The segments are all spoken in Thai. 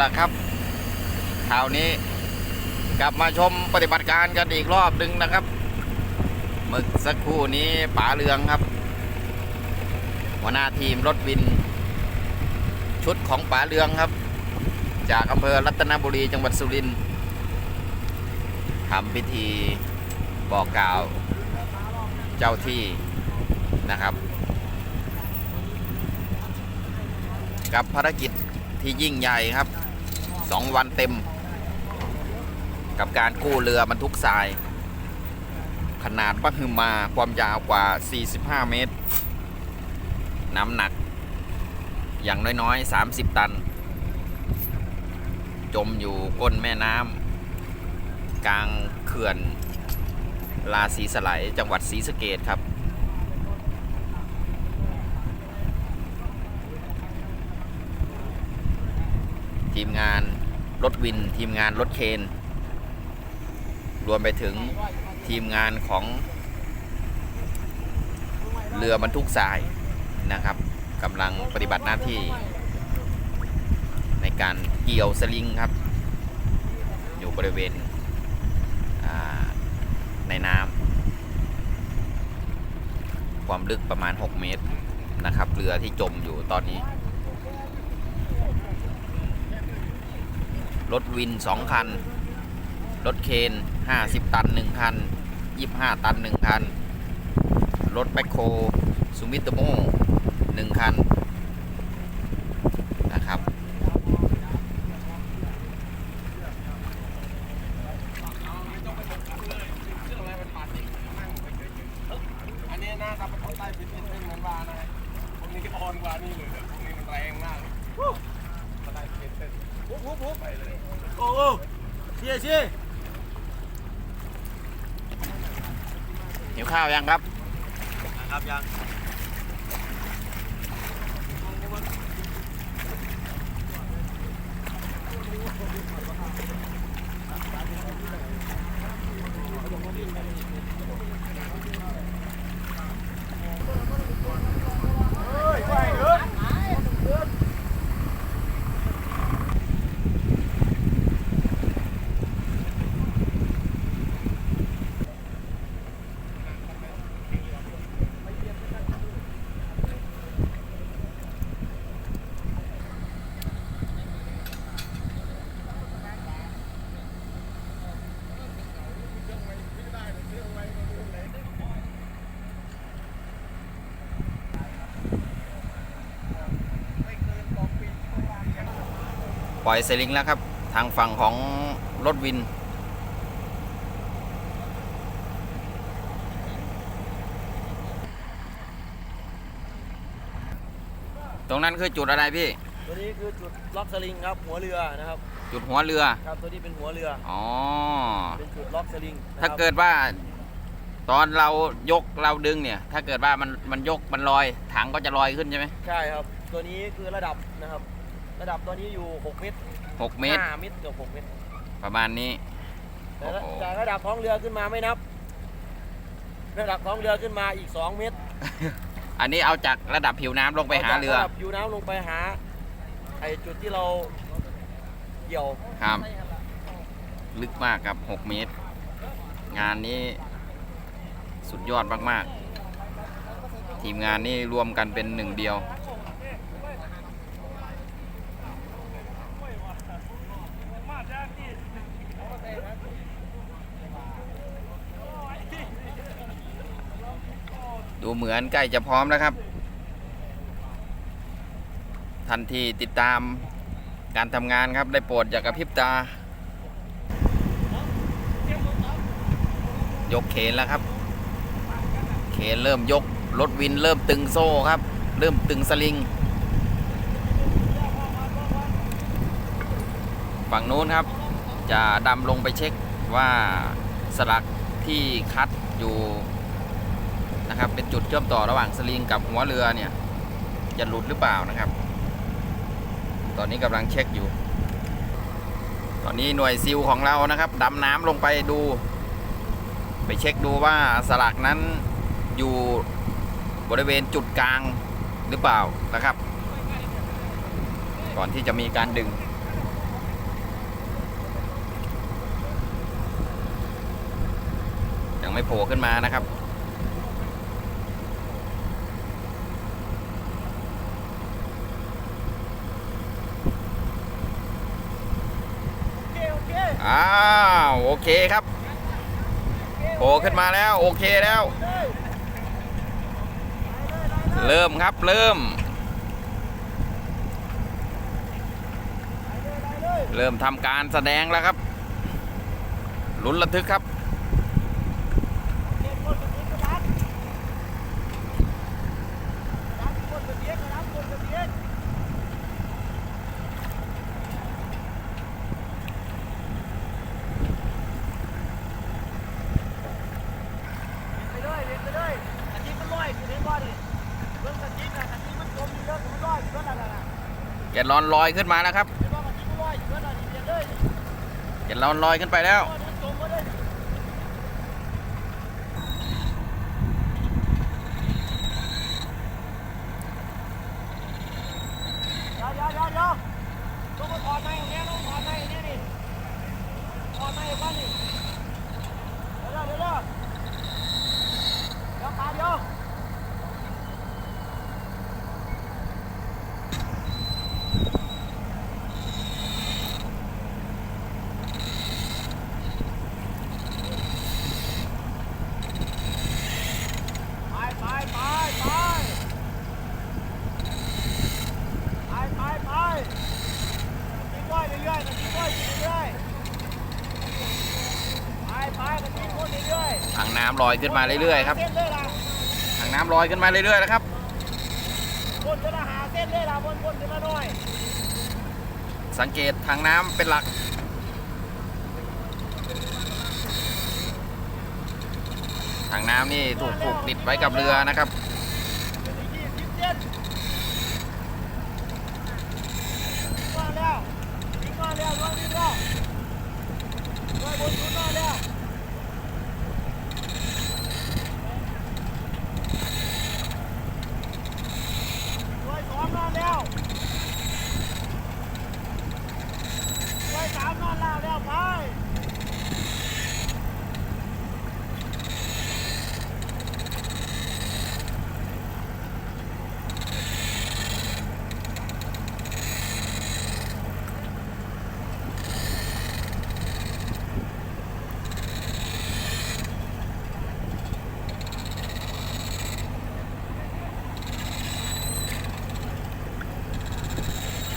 ละครับคราวนี้กลับมาชมปฏิบัติการกันอีกรอบหนึ่งนะครับเมื่อสักครู่นี้ป๋าเรืองครับ หัวหน้าทีมรถวิน ชุดของป๋าเรืองครับ จากอำเภอรัตนบุรีจังหวัดสุรินทร์ทำพิธีบอกกล่าวเจ้าที่นะครับ กับภารกิจที่ยิ่งใหญ่ครับ สองวันเต็ม กับการกู้เรือบรรทุกทราย ขนาดบักฮึมมาความยาวกว่า 45 เมตร น้ำหนัก อย่างน้อยๆ 30 ตัน จมอยู่ก้นแม่น้ำกลางเขื่อนลาสีสไลจังหวัดศรีสะเกดครับทีมงาน รถวินทีมงานรถเคน รวมไปถึงทีมงานของเรือบรรทุกทรายนะครับกำลังปฏิบัติหน้าที่ ในการเกี่ยวสลิงครับ อยู่บริเวณในน้ำความลึกประมาณ 6 เมตรนะครับ เรือที่จมอยู่ตอนนี้ รถวิน 2 คัน รถเคน 50 ตัน 1 คัน 25 ตัน 1 คัน รถแบคโคซูมิโตโม1คัน นะครับ อันนี้นะครับมันต้องใต้ฟิตเนสเป็นเหมือนวานะพวกนี้ก็อ่อนกว่านี่เลยพวกนี้มันแรงมากมันได้ฟิตเนสปุ๊บปุ๊บปุ๊บไปเลย โอ้โอ้เชี่ยเชี่ย หิวข้าวยังครับ นะครับยัง ปล่อยเซลิงแล้วครับ ทางฝั่งของรถวิน ตรงนั้นคือจุดอะไรพี่ ตัวนี้คือจุดล็อกสลิงครับหัวเรือนะครับ จุดหัวเรือ ครับตัวนี้เป็นหัวเรือ อ๋อ เป็นจุดล็อกสลิงนะครับถ้าเกิดว่า ตอนเรายกเราดึงเนี่ย ถ้าเกิดว่ามันมันยกมันลอยถังก็จะลอยขึ้นใช่ไหม ใช่ครับ ตัวนี้คือระดับนะครับ ระดับตัวนี้อยู่6เมตรหกเมตร5เมตรเกือบ6เมตรประมาณนี้ แต่ละโอ้โห จากระดับท้องเรือขึ้นมาไม่นับ ระดับท้องเรือขึ้นมาอีก 2 เมตรอันนี้เอาจากระดับผิวน้ำลงไปหาเรือจกะดับอยู่น้ำลงไปหาไอจุดที่เราเกี่ยวครับ ลึกมากครับ 6 เมตร งานนี้สุดยอดมาก ๆ ทีมงานนี่รวมกันเป็นหนึ่งเดียว ดูเหมือนใกล้จะพร้อมแล้วครับ ทันทีติดตามการทำงานครับได้โปรดอย่ากระพริบตา ยกเขนแล้วครับ เขนเริ่มยกรถวินเริ่มตึงโซ่ครับ เริ่มตึงสลิง ฝั่งนู้นครับ จะดำลงไปเช็คว่าสลักที่คัดอยู่ นะครับ เป็นจุดเชื่อมต่อระหว่างสลิงกับหัวเรือเนี่ย จะหลุดหรือเปล่านะครับ ตอนนี้กำลังเช็คอยู่ ตอนนี้หน่วยซิลของเรานะครับดำน้ำลงไปดู ไปเช็คดูว่าสลักนั้นอยู่บริเวณจุดกลางหรือเปล่านะครับ ก่อนที่จะมีการดึงยังไม่โผล่ขึ้นมานะครับ อ้าวโอเคครับโผล่ขึ้นมาแล้วโอเคแล้ว เริ่มครับเริ่ม เริ่มทำการแสดงแล้วครับลุ้นระทึกครับ ไปเลยเรียนไปเลยกะทิมันลอยอยู่ในบ่อดิเรื่องกะทิน่ะกะทิมันจมอยู่เรื่องมันลอยอยู่เรื่องอะไรน่ะ แกนลอนลอยขึ้นมาแล้วครับเดี๋ยวว่ากะทิมันลอยอยู่เรื่องอะไรเรียนเลยแกนลอนลอยขึ้นไปแล้วบ่อมันจมบ่ได้เดี๋ยวเดี๋ยวเดี๋ยวเดี๋ยวต้องมาถอดในของแม่ต้องถอดในนี่นี่ถอดในบ้านนี่เดี๋ยวเดี๋ยวเดี๋ยวเดี๋ยวเดี๋ยวตาเดี๋ยว ไปไปไปไปไปไปไปกินด้วยเรื่อยๆกินด้วยกินเรื่อยๆไปไปกันกินคนเรื่อย ถัง น้ำลอยขึ้นมาเรื่อยๆครับเส้นเลยล่ะถังน้ำลอยขึ้นมาเรื่อยๆแล้วครับคนจะมาหาเส้นเลยล่ะบนคนจะมาหน่อยสังเกตถังน้ำเป็นหลักถังน้ำนี่ถูกผูกติดไว้กับเรือนะครับ เป็นอีกยี่สิบเส้นมาแล้วยิงมาแล้วน้อยนิดแล้วน้อยบนสุดมาแล้วน้อยสองนอนแล้วน้อยสามนอนแล้วแล้วไป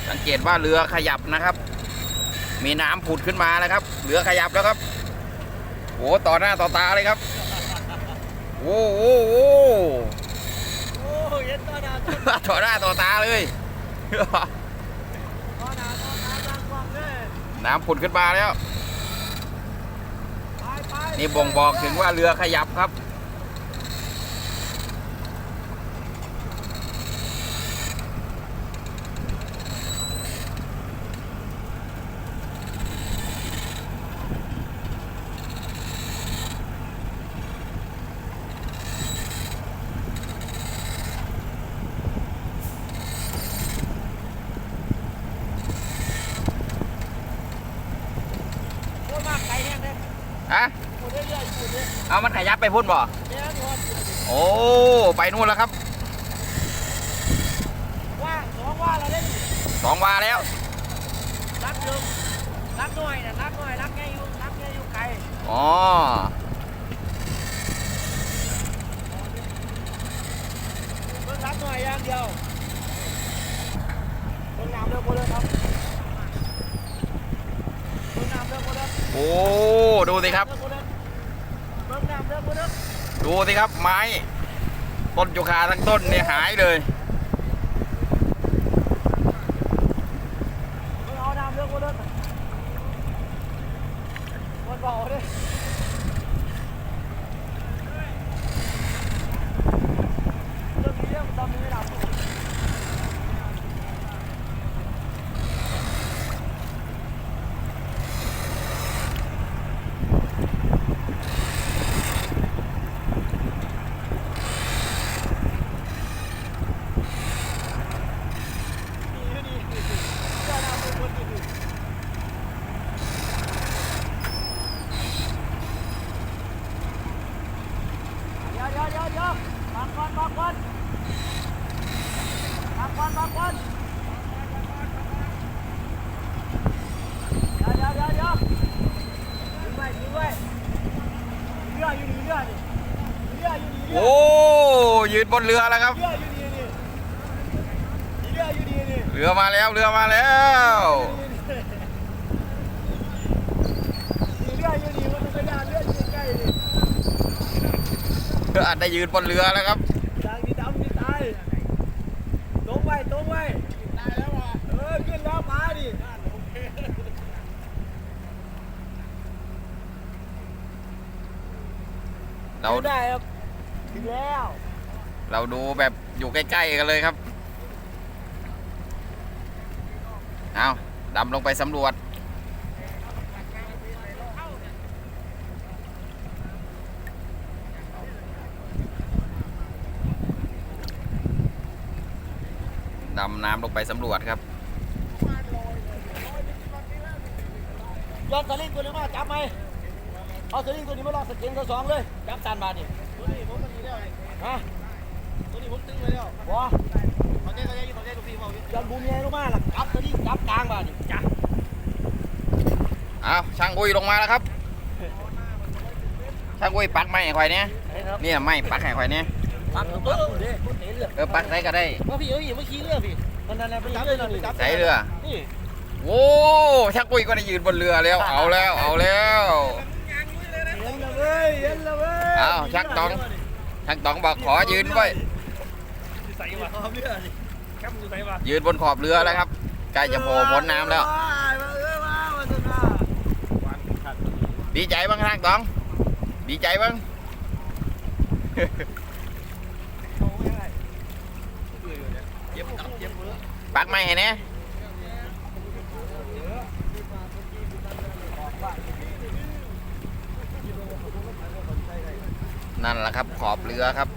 สังเกตว่าเรือขยับนะครับ มีน้ำผุดขึ้นมาแล้วครับ เรือขยับแล้วครับโอ้ต่อหน้าต่อตาเลยครับโอ้โหโอ้โอ้ยเย็นตัวหนาตัวโหต่อหน้าต่อตาเลยตัวหนาตัวหนาดังกว่างเลยน้ำผุดขึ้นมาแล้วไปไปนี่บ่งบอกถึงว่าเรือขยับครับ โอ้ยมากไกลแน่เลย ฮะ พูดเรื่อยๆพูดเรื่อย เอามันขยับ ไปพุ่นบ่ๆเนี่ยนอนอยู่โอ้ไปนู่นแล้วครับว่าสองว่าเราได้สองวาแล้วรักหนึ่งรักหน่อยนะรักหน่อยรักแง่อยู่รักแง่อยู่ไกลอ๋อเพิ่งรักหน่อยอย่างเดียวเพิ่งน้ำเร็วกว่าเดิมครับเพิ่งน้ำเร็วกว่าเดิมโอ้ดูสิครับเร็วกว่าเดูสิครับไม้ต้นยูคาทั้งต้นเนี่ยหายเลย เพิ่งเอาน้ำเร็วกว่าเดิมมันเบาเลยเรื่องนี้เรื่องตอนนี้ไม่ดับ นี่นี่เจ้าหน้าที่คนอื่น พักก่อนพักก่อนพักก่อนเดี๋ยวเดี๋ยวเดี๋ยวเดี๋ยวทิ้งไว้ทิ้งไว้เรืออยู่นี่เรือนี่เรืออยู่นี่เรือ โอ้ยืนบนเรือแล้วครับ เรืออยู่นี่นี่เรืออยู่นี่นี่เรือมาแล้วเรือมาแล้วเรืออยู่นี่มันเป็นยานเรืออยู่ใกล้นี่เรืออาจได้ยืนบนเรือแล้วครับทางที่ดำที่ตายตรงไว้ตรงไว้ตายแล้วว่ะเออขึ้นแล้วมาดิเราได้ครับ ถึงแล้ว เราดูแบบอยู่ใกล้ๆกันเลยครับ เอาดำลงไปสำรวจ ดำน้ำลงไปสำรวจครับยอดสลิงตัวนี้มาจับไหมเอาสลิงตัวนี้มาลองสเก็ตตัวสองเลย จับจานบาทนี่ ตัวนี้ผมมันดีแล้วฮะตัวนี้ผมตึงไปแล้วว้าเขาเจ๊เขาเจ๊เขาเจ๊ลูกพี่เขายันบุญใหญ่ลงมาล่ะจับตัวนี้จับกลางบาทนี่จ้ะเอาช่างอุ้ยลงมาแล้วครับ ช่างอุ้ยปักไม้ให้ข่อยเนี่ยเนี่ยไม้ปักให้ข่อยเนี่ยปักตัวเด้เตะเรือเออปักได้ก็ได้ว่าพี่เอ้ยอย่ามาขี่เรือพี่นั่นนั่นไปจับเรือนี่จับใส่เรือนี่โอ้ช่างอุ้ยก็ได้ยืนบนเรือแล้ว เอาแล้ว เอาแล้วเย็นละเว้ยเย็นละเว้ยเอาชักตอง ช่างตองบอกขอยืนไว้ใส่มาเรือนี่แคมอยู่ใส่มายืนบนขอบเรือแล้วครับใกล้จะโผล่พ้นน้ำแล้วมาเอ้ยมามาสุดมาดีใจบ้างช่างตอง ดีใจบ้างเย็บกับเย็บมือปักไม้ให้เนี่ยนั่นแหละครับ ขอบเรือครับ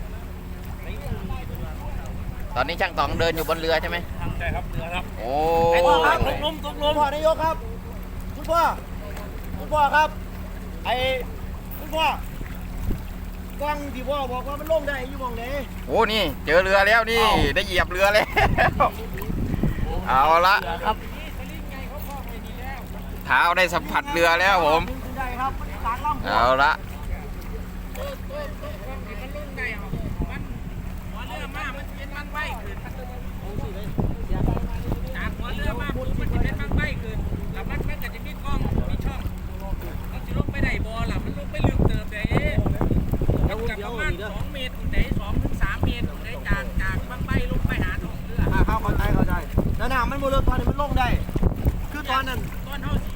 ตอนนี้ช่างตองเดินอยู่บนเรือใช่ไหมใช่ครับเรือครับโอ้พ่อครับตกลมตกลมพ่อนายกครับคุณพ่อคุณพ่อครับ ไอ้คุณพ่อกล้องที่พ่อบอกว่ามันลงได้อยู่หมองไหนโอ้นี่ เจอเรือแล้วนี่ ได้เหยียบเรือแล้วเอาละครับเท้าได้สัมผัสเรือแล้วผมได้ครับมันกลางลำเอาละ หัวเรือมา มันจะเป็นมันใบขึ้นจากหัวเรือมาปุ๊บมันจะเป็นมันใบขึ้น แล้วมันมันก็จะมีกล้อง มีช่อง มันจะลงไปได้บ่ล่ะ มันลงไปลึกเติบได้เอ๊ะมัน กับประมาณสองเมตรถึงได้สองถึงสามเมตรถึงได้จากจากบางใบลงไปหาท้องเรืออ่าเข้าเข้าใจเข้าใจนั่นน่ะมันโมเลตอนนี้มันลงได้ คือตอนนั้นต้นเท่าสิ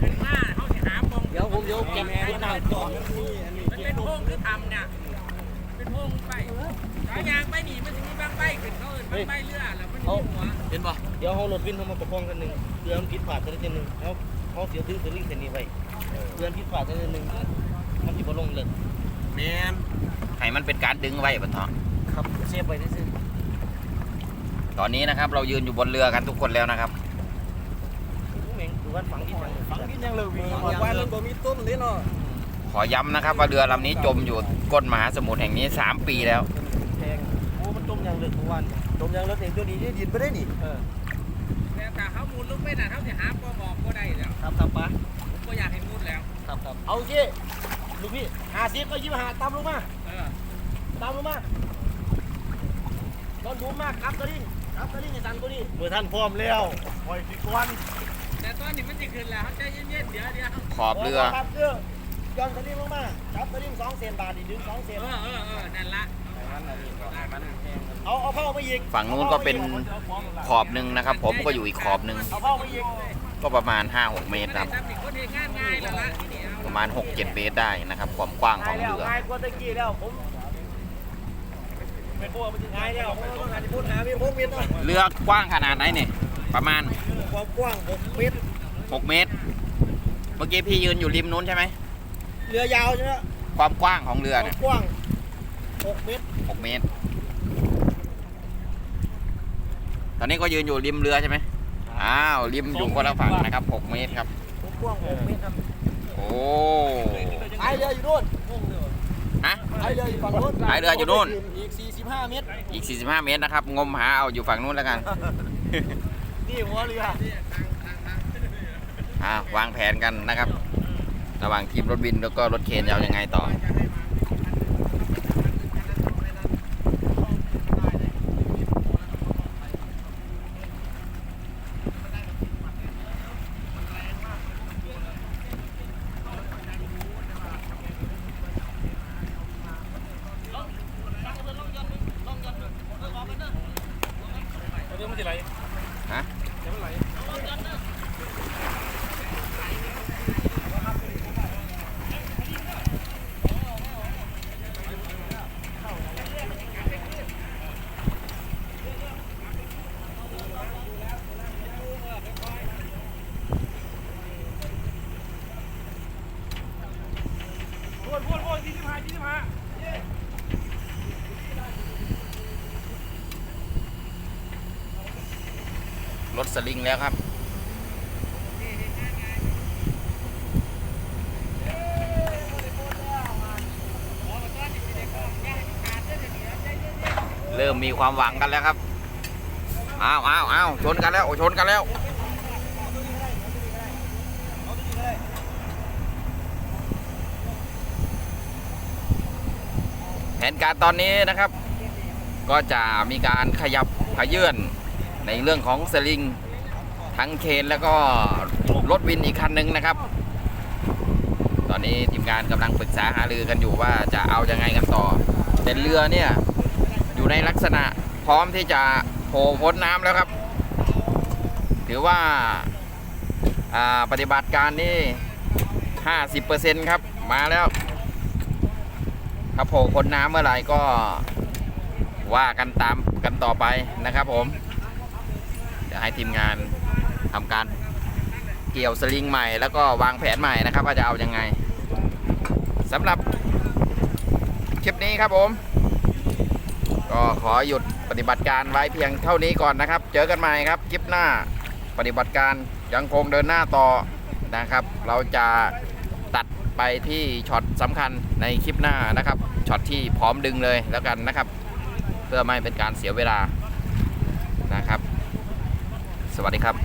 ขึ้นมาเท่าสิหาปองเดี๋ยวผมเดี๋ยวเก็บตัวหน้าก่อนมันเป็นโพรงคือทำเนี่ยเป็นโพรงไปถ้ายางไปนี่มันจะมีบางใบขึ้นเขาเอิ้นบางใบเรือแล้วมันมีหัวเห็นป่ะเดี๋ยวเขารถวินเขามาประคองกันหนึ่งเรือมันผิดพลาดกันนิดนึงเขาเขาเสียถึงสลิงเส้นนี้ไว้เรือมันผิดพลาดกันนิดนึงมันจะบ่ลงเลยแมนให้มันเป็นการดึงไว้บนท้องครับเซฟไว้ได้ซิตอนนี้นะครับ เรายืนอยู่บนเรือกันทุกคนแล้วนะครับผู้เมงคือว่าฝังดินยังฝังดินยังเลยวิ่งว่ามันบ่มีต้นเลยเนาะขอย้ำนะครับ ว่าเรือลำนี้จมอยู่ก้นมหาสมุทรแห่งนี้ 3 ปีแล้ว แพงโอ้มันจมยังเลยทุกวันจมยังเลยเองตัวนี้ดินไม่ได้นี่เออแต่ถ้าเขามุดลงไปน่ะเขาสิหาปอบอกก็ได้แล้วครับครับปะผมก็อยากให้มุดแล้วครับครับเอาสิ ลูกพี่หาสิบก็ยิ้มหาตามลงมาเออตามลงมาโดนดูมากครับตัวนี้ครับตัวนี้ในสันตัวนี้เมื่อท่านพร้อมแล้วปล่อยสิก่อนแต่ตอนนี้มันจะขึ้นแล้วเขาใจเย็นๆเดี๋ยวเดี๋ยวขอบเรือครับเรือย้อนสลิงลงมาครับสลิงสองเซนบาทดิดึงสองเซเอนอเออเออนั่นละเอาเอาเข้ามาอีกฝั่งนู้นก็เป็นขอบหนึ่งนะครับ ผมก็อยู่อีกขอบหนึ่งเอาเข้ามาอีกก็ประมาณ5-6เมตรครับ ทำอีกคนเองง่ายง่ายแล้วละที่นี่เอาประมาณ 6-7 เมตรได้นะครับ ความกว้างของแล้วเรือง่ายกว่าตะกี้แล้วผมไม่กลัวมันจะง่ายแล้วผมต้องการจะพูดหาพี่พงเมียนหน่อยเรือกว้างขนาดไหนเนี่ยประมาณความกว้าง 6 เมตร 6 เมตร เมื่อกี้พี่ยืนอยู่ริมนู้นใช่ไหมเรือยาวใช่ไหมความกว้างของเรือความเนี่ยกว้าง 6 เมตร 6 เมตร ตอนนี้ก็ยืนอยู่ริมเรือใช่ไหมอ้าวริมอยู่คนละฝั่งนะครับ 6 เมตรครับความกว้าง 6 เมตรครับ โอ้ท้ายเรืออยู่นู่นฮะทท้ายเรืออยู่ฝั่งนู้นท้ายเรืออยู่นู่น อีก 45 เมตร อีก 45 เมตรนะครับ งมหาเอาอยู่ฝั่งนู้นแล้วกัน นี่หัวเรืออ่าวางแผนกันนะครับ ระหว่างทีมรถบินแล้วก็รถเคนจะเอายังไงต่อ เดี๋ยวมันจะไหล ฮะ เดี๋ยวมันไหล พู ยี่สิบห้าที่สิบห้ารถสลิงแล้วครับเริ่มมีความหวังกันแล้วครับ อ้าวอ้าวอ้าวชนกันแล้ว โอ้ชนกันแล้ว แผนการตอนนี้นะครับ ก็จะมีการขยับขยื่นในเรื่องของสลิงทั้งเคนแล้วก็รถวินอีกคันหนึ่งนะครับ ตอนนี้ทีมงานกำลังปรึกษาหารือกันอยู่ว่าจะเอายังไงกันต่อแต่เรือเนี่ยอยู่ในลักษณะพร้อมที่จะโผล่พ้นน้ำแล้วครับ ถือว่าอ่าปฏิบัติการนี่ 50%ครับ มาแล้ว ถ้าโผล่พ้นน้ำเมื่อไหร่ก็ว่ากันตามกันต่อไปนะครับผม เดี๋ยวให้ทีมงานทำการเกี่ยวสลิงใหม่แล้วก็วางแผนใหม่นะครับ ว่าจะเอายังไงสำหรับคลิปนี้ครับผม ก็ขอหยุดปฏิบัติการไว้เพียงเท่านี้ก่อนนะครับ เจอกันใหม่ครับคลิปหน้าปฏิบัติการยังคงเดินหน้าต่อนะครับ เราจะตัดไปที่ช็อตสำคัญในคลิปหน้านะครับ ช็อตที่พร้อมดึงเลยแล้วกันนะครับ เพื่อไม่เป็นการเสียเวลานะครับ สวัสดีครับ